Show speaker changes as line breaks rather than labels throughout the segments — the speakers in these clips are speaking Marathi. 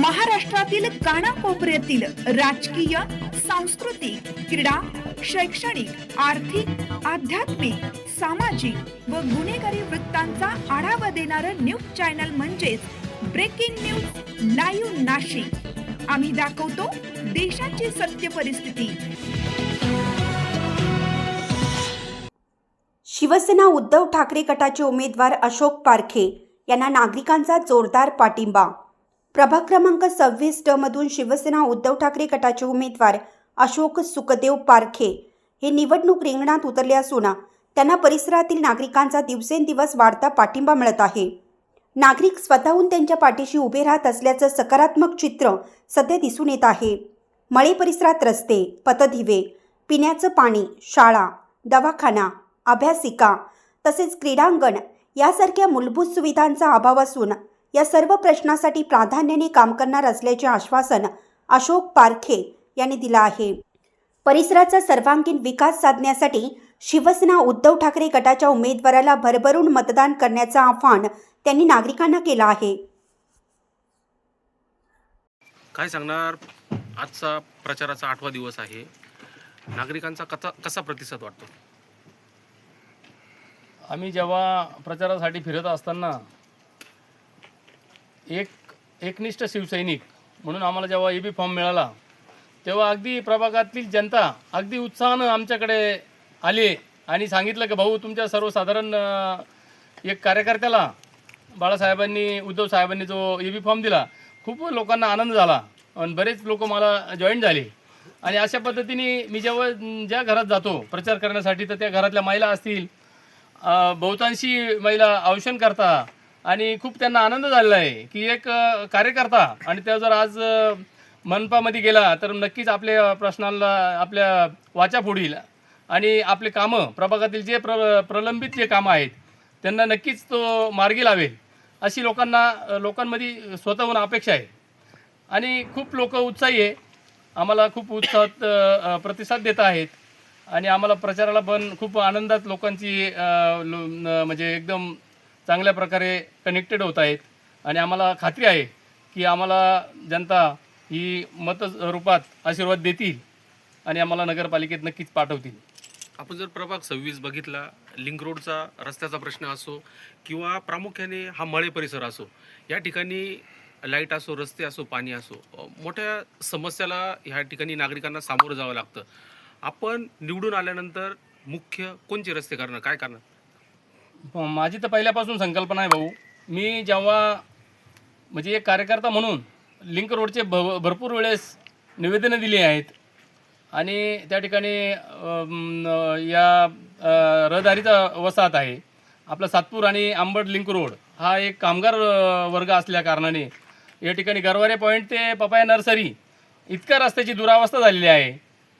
महाराष्ट्रातील कानाकोपऱ्यातील राजकीय सांस्कृतिक क्रीडा शैक्षणिक आर्थिक आध्यात्मिक सामाजिक व गुन्हेगारी वृत्तांचा आढावा देणारं न्यूज चॅनल म्हणजेच ब्रेकिंग न्यूज लाईव्ह नाशिक. आम्ही दाखवतो देशाची सत्य परिस्थिती.
शिवसेना उद्धव ठाकरे गटाचे उमेदवार अशोक पारखे यांना नागरिकांचा जोरदार पाठिंबा प्रभाग क्रमांक सव्वीस ड मधून शिवसेना उद्धव ठाकरे गटाचे उमेदवार अशोक सुखदेव पारखे हे निवडणूक रिंगणात उतरले असून त्यांना परिसरातील नागरिकांचा दिवसेंदिवस वाढता पाठिंबा मिळत आहे. नागरिक स्वतःहून त्यांच्या पाठीशी उभे राहत असल्याचं सकारात्मक चित्र सध्या दिसून येत आहे. मळे परिसरात रस्ते पतधिवे पिण्याचं पाणी शाळा दवाखाना अभ्यासिका तसेच क्रीडांगण यासारख्या मूलभूत सुविधांचा अभाव असून या सर्व प्रश्नासाठी प्राधान्याने काम करणार असल्याचे आश्वासन अशोक पारखे यांनी दिलं आहे. परिसराचा सर्वांगीण विकास साधण्यासाठी शिवसेना उद्धव ठाकरे गटाच्या उमेदवाराला भरभरून मतदान करण्याचं आवाहन त्यांनी नागरिकांना केलं आहे.
काय सांगणार? आजचा प्रचाराचा आठवा दिवस आहे. नागरिकांचा कसा कसा प्रतिसाद वाटतो?
आम्ही जेव्हा प्रचारासाठी फिरत असताना एक एकनिष्ठ शिवसैनिक म्हणून आम्हाला जेव्हा ए बी फॉर्म मिळाला तेव्हा अगदी प्रभागातील जनता अगदी उत्साहानं आमच्याकडे आली आणि सांगितलं की भाऊ तुमच्या सर्वसाधारण एक कार्यकर्त्याला बाळासाहेबांनी उद्धव साहेबांनी जो ए बी फॉर्म दिला खूप लोकांना आनंद झाला आणि बरेच लोक मला जॉईन झाले. आणि अशा पद्धतीने मी जेव्हा ज्या घरात जातो प्रचार करण्यासाठी तर त्या घरातल्या महिला असतील बहुतांशी महिला औषण करता आणि खूप त्यांना आनंद झालेला आहे की एक कार्यकर्ता आणि त्या जर आज मनपामध्ये गेला तर नक्कीच आपल्या प्रश्नाला आपल्या वाचा फोडील आणि आपले कामं प्रभागातील जे प्र प्रलंबित जे कामं आहेत त्यांना नक्कीच तो मार्गी लावेल अशी लोकांना लोकांमध्ये स्वतःहून अपेक्षा आहे. आणि खूप लोक उत्साही आहे. आम्हाला खूप उत्साहात प्रतिसाद देत आहेत. आणि आम्हाला प्रचाराला पण खूप आनंदात लोकांची लो- म्हणजे एकदम चांगल्या प्रकारे कनेक्टेड होत आहेत. आणि आम्हाला खात्री आहे की आम्हाला जनता ही मत रूपात आशीर्वाद देतील आणि आम्हाला नगरपालिकेत नक्कीच पाठवतील.
आपण जर प्रभाग सव्वीस बघितला लिंक रोडचा रस्त्याचा प्रश्न असो किंवा प्रामुख्याने हा मळे परिसर असो या ठिकाणी लाइट असो रस्ते असो पाणी असो मोठ्या समस्याला ह्या ठिकाणी नागरिकांना सामोरं जावं लागतं. आपण निवडून आल्यानंतर मुख्य कोणते रस्ते करणार? काय करणार?
हो, माझी तर पहिल्यापासून संकल्पना आहे भाऊ. मी जेव्हा म्हणजे एक कार्यकर्ता म्हणून लिंक रोडचे भ भरपूर वेळेस निवेदनं दिली आहेत आणि त्या ठिकाणी या रहदारीचा वसाहत आहे. आपला सातपूर आणि आंबड लिंक रोड हा एक कामगार वर्ग असल्या कारणाने या ठिकाणी गरवारे पॉईंट ते पपाया नर्सरी इतक्या रस्त्याची दुरावस्था झालेली आहे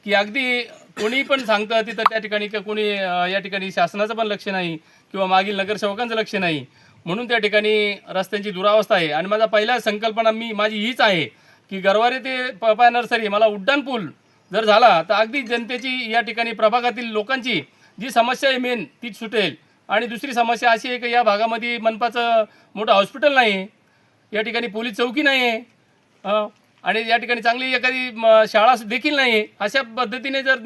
की अगदी कोणी पण सांगतं तिथं त्या ठिकाणी का कोणी या ठिकाणी शासनाचं पण लक्ष नाही किंवा मागील नगरसेवकांचं लक्ष नाही. म्हणून त्या ठिकाणी रस्त्यांची दुरावस्था आहे. आणि माझा पहिला संकल्पना मी माझी हीच आहे की गरवारे ते पपा नर्सरी मला उड्डाणपूल जर झाला तर अगदी जनतेची या ठिकाणी प्रभागातील लोकांची जी समस्या आहे मेन ती सुटेल. आणि दुसरी समस्या अशी आहे की या भागामध्ये मनपाचं मोठं हॉस्पिटल नाही. आहे या ठिकाणी पोलीस चौकी नाही. आहे आणि या ठिकाणी चांगली एखादी म, शाळा देखील नाही आहे अशा पद्धतीने जर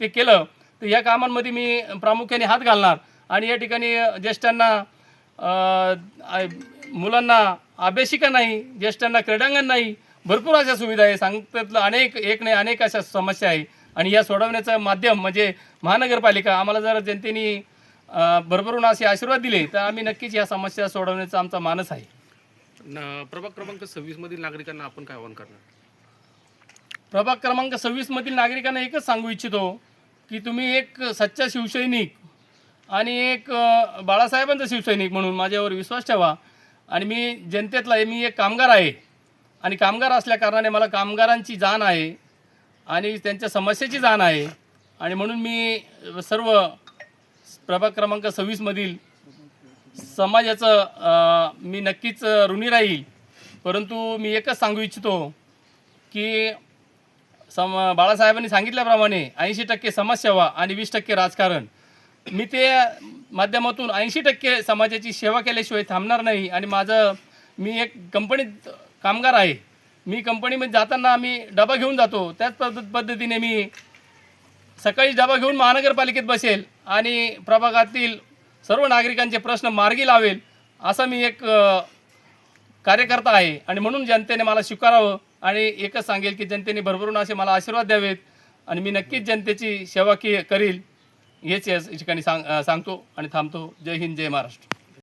ते केलं तर या कामांमध्ये मी प्रामुख्याने हात घालणार. आणि या ठिकाणी ज्येष्ठांना मुलांना अभ्यासिका नाही ज्येष्ठांना क्रीडांगण नाही भरपूर अशा सुविधा आहे. सांगतातलं अनेक एक नाही अनेक अशा समस्या आहे. आणि या सोडवण्याचं माध्यम म्हणजे महानगरपालिका आम्हाला जर जनतेने भरभरून असे आशीर्वाद दिले तर आम्ही नक्कीच या समस्या सोडवण्याचा आमचा मानस आहे.
न- प्रभाग क्रमांक सव्वीस मधील नागरिकांना आपण काय आवाहन करणार?
प्रभाग क्रमांक सव्वीस मधील नागरिकांना एकच सांगू इच्छितो की तुम्ही एक सच्चा शिवसैनिक आणि एक अ, बाळासाहेबांचा शिवसैनिक म्हणून माझ्यावर विश्वास ठेवा. आणि मी जनतेतला आहे, मी एक कामगार आहे. आणि कामगार असल्या कारणाने मला कामगारांची जाण आहे आणि त्यांच्या समस्येची जाण आहे. आणि म्हणून मी सर्व प्रभाग क्रमांक सव्वीसमधील समाजाचं मी नक्कीच ऋणी राहील. परंतु मी एकच सांगू इच्छितो की सम बाळासाहेबांनी सांगितल्याप्रमाणे ऐंशी टक्के समाजसेवा आणि वीस टक्के राजकारण. मी ते माध्यमातून ऐंशी टक्के समाजाची सेवा केल्याशिवाय थांबणार नाही आणि माझं मी एक कंपनीत कामगार आहे. मी कंपनीमध्ये जाताना आम्ही डबा घेऊन जातो. त्याच पद्धत पद्धतीने मी सकाळी डबा घेऊन महानगरपालिकेत बसेल आणि प्रभागातील सर्व नागरिकांचे प्रश्न मार्गी लावेल असा मी एक कार्यकर्ता आहे. आणि म्हणून जनतेने मला स्वीकारावं आणि एकच सांगेल की जनतेने भरभरून असे मला आशीर्वाद द्यावेत आणि मी नक्कीच जनतेची सेवा की करील हेच या ठिकाणी सांग सांगतो आणि थांबतो. जय हिंद जय महाराष्ट्र.